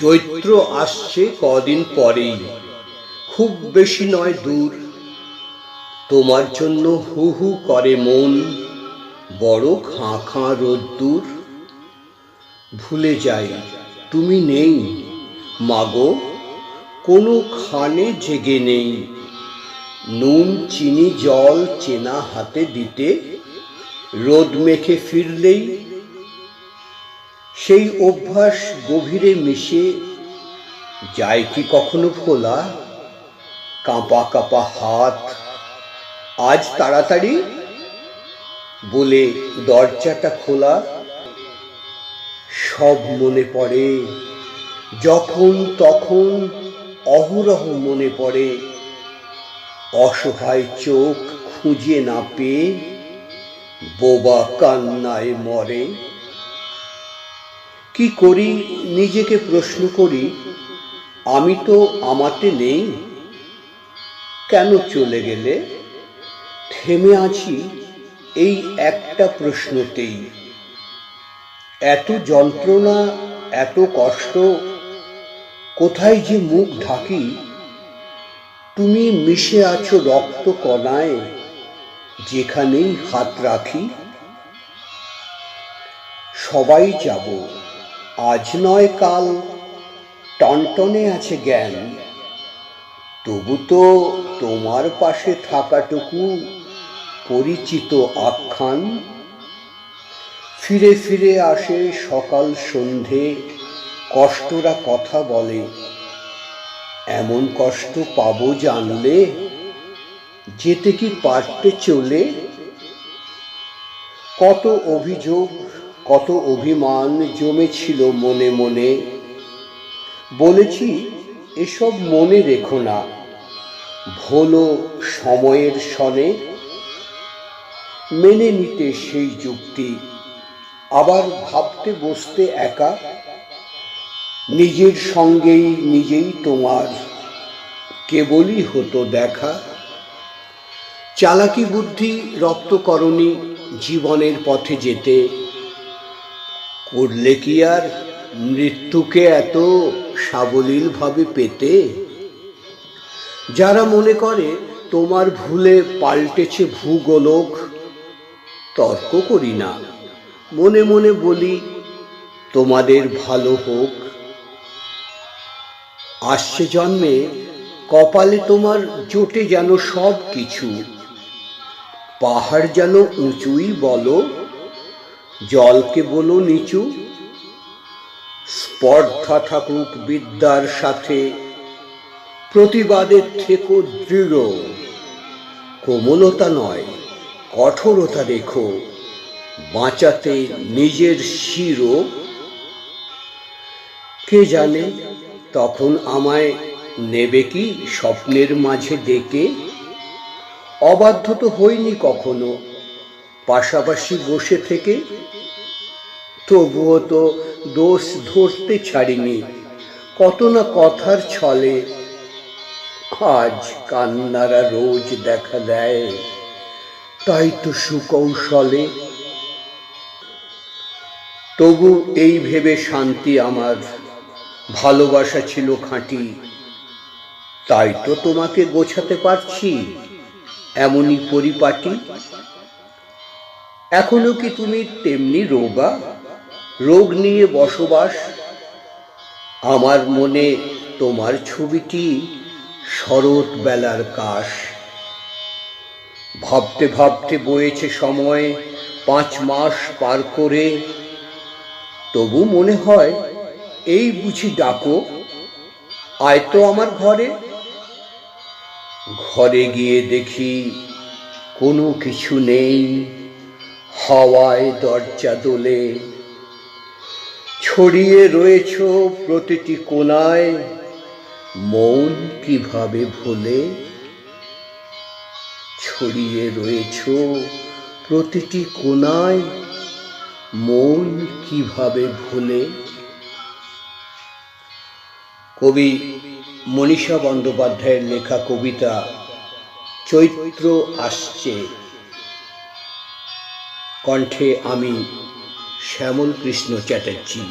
চৈত্র আসছে কদিন পরেই। খুব বেশি নয় দূর। তোমার জন্য হু হু করে মন, বড় খাঁ খাঁ রোদ্দুর। ভুলে যাই, তুমি নেই। মাগো, কোনো খানে জেগে নেই। নুন, চিনি, জল, চেনা হাতে দিতে। রোদ মেখে ফিরলেই সেই অভ্যাস গভীরে মিশে যায় কি কখনো খোলা কাঁপা কাঁপা হাত আজ তাড়াতাড়ি বলে দরজাটা খোলা। সব মনে পড়ে, যখন তখন অহরহ মনে পড়ে। অসহায় চোখ খুঁজে না পেয়ে বোবা কান্নায় মরে। কি করি, নিজেকে প্রশ্ন করি, আমি তো আমাতে নেই। কেন চলে গেলে? থেমে আছি এই একটা প্রশ্নতেই। এত যন্ত্রণা, এত কষ্ট, কোথায় যে মুখ ঢাকি? তুমি মিশে আছো রক্ত কণায়, যেখানেই হাত রাখি। সবাই যাব। আজ নয় কাল টনটনে আছে জ্ঞান। তবু তো তোমার পাশে থাকাটুকু পরিচিত আখ্যান। ফিরে ফিরে আসে সকাল সন্ধে, কষ্টরা কথা বলে। এমন কষ্ট পাবো জানলে, যেতে কি পারতে চলে? কত অভিযোগ কত অভিমান জমেছিল মনে মনে। বলেছি, এসব মনে রেখো না। ভোলো সময়ের সনে মেনে নিতে সেই যুক্তি। আবার ভাবতে বসতে একা। নিজের সঙ্গেই নিজেই তোমার। কেবলই হতো দেখা। চালাকি বুদ্ধি রক্তকরণী জীবনের পথে যেতে। করলে কি আর মৃত্যুকে এত সাবলীলভাবে পেতে? যারা মনে করে তোমার ভুলে পাল্টেছে ভূগোলক, তর্ক করি না। মনে মনে বলি, তোমাদের ভালো হোক। আসছে জন্মে কপালে তোমার জোটে যেন সব কিছু পাহাড় যেন উঁচুই বলো। জলকে বলো নিচু। স্পর্ধা থাকুক বিদ্যার সাথে প্রতিবাদের থেকো দৃঢ়। কোমলতা নয়, কঠোরতা রেখো বাঁচাতে নিজের শিরো। কে জানে তখন আমায় নেবে কি স্বপ্নের মাঝে ডেকে? অবাধ্য তো হইনি কখনো পাশাপাশি বসে থেকে তবুও তো দোষ ধরতে ছাড়িনি। কত না কথার ছলে আজ কান্নারা রোজ দেখা দেয়। তাই তো সুকৌশলে। তবু এই ভেবে শান্তি আমার, ভালোবাসা ছিল খাঁটি। তাই তো তোমাকে গোছাতে পারছি, এমনই পরিপাটি। এখনও কি তুমি তেমনি রোগা? রোগ নিয়ে বসবাস? আমার মনে তোমার ছবিটি শরৎ বেলার কাশ। ভাবতে ভাবতে বয়েছে সময়, পাঁচ মাস পার করে। তবু মনে হয়, এই বুঝি ডাকো। আয় তো আমার ঘরে। ঘরে গিয়ে দেখি কোনো কিছু নেই। হাওয়ায় দরজা দোলে। ছড়িয়ে রয়েছ প্রতিটি কোনায় মন কীভাবে ভোলে? ছড়িয়ে রয়েছ প্রতিটি কোনায় মন কীভাবে ভোলে? কবি মনীষা বন্দ্যোপাধ্যায়ের লেখা কবিতা চৈত্র আসছে। কণ্ঠে আমি শ্যামল কৃষ্ণ চ্যাটার্জি।